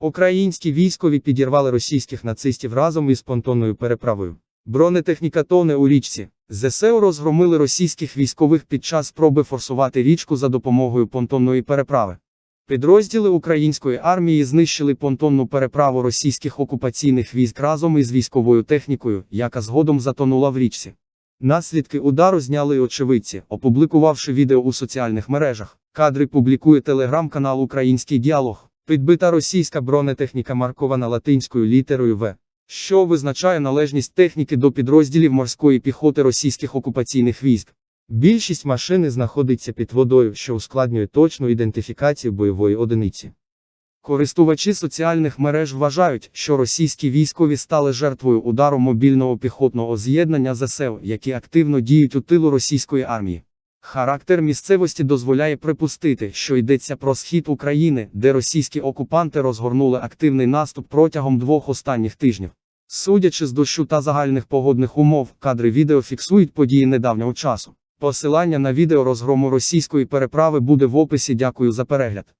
Українські військові підірвали російських нацистів разом із понтонною переправою. Бронетехніка тоне у річці. ЗСУ розгромили російських військових під час спроби форсувати річку за допомогою понтонної переправи. Підрозділи української армії знищили понтонну переправу російських окупаційних військ разом із військовою технікою, яка згодом затонула в річці. Наслідки удару зняли очевидці, опублікувавши відео у соціальних мережах. Кадри публікує телеграм-канал Український діалог. Підбита російська бронетехніка маркована латинською літерою В, що визначає належність техніки до підрозділів морської піхоти російських окупаційних військ. Більшість машини знаходиться під водою, що ускладнює точну ідентифікацію бойової одиниці. Користувачі соціальних мереж вважають, що російські військові стали жертвою удару мобільного піхотного з'єднання ЗСУ, які активно діють у тилу російської армії. Характер місцевості дозволяє припустити, що йдеться про схід України, де російські окупанти розгорнули активний наступ протягом двох останніх тижнів. Судячи з дощу та загальних погодних умов, кадри відео фіксують події недавнього часу. Посилання на відео розгрому російської переправи буде в описі. Дякую за перегляд.